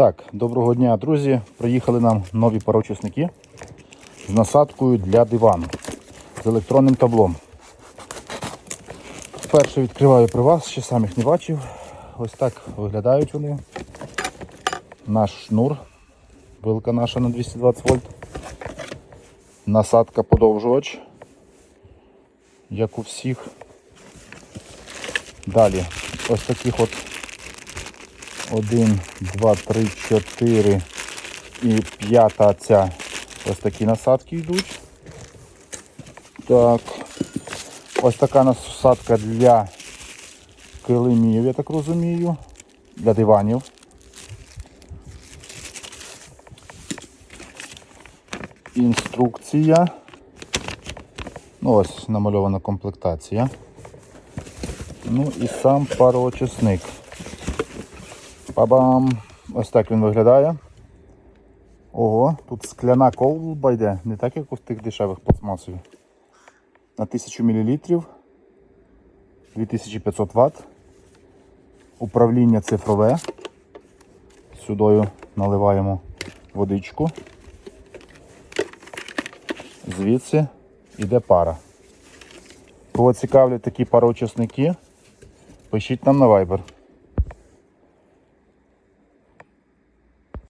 Так, доброго дня, друзі. Приїхали нам нові пароочисники з насадкою для дивану з електронним таблом. Вперше відкриваю при вас, ще сам їх не бачив. Ось так виглядають вони. Наш шнур, вилка наша на 220 вольт. Насадка подовжувач, як у всіх. Далі ось таких от 1, 2, 3, 4 і п'ята ця. Ось такі насадки йдуть. Так. Ось така насадка для килимів, я так розумію. Для диванів. Інструкція. Ну, ось намальована комплектація. Ну і сам пароочисник. Па-бам! Ось так він виглядає. Ого, тут скляна колба йде, не так як у тих дешевих пластмасових. На 1000 мл 2500 Вт. Управління цифрове. Сюдою наливаємо водичку. Звідси йде пара. Кого цікавлять такі пароочисники, пишіть нам на Viber.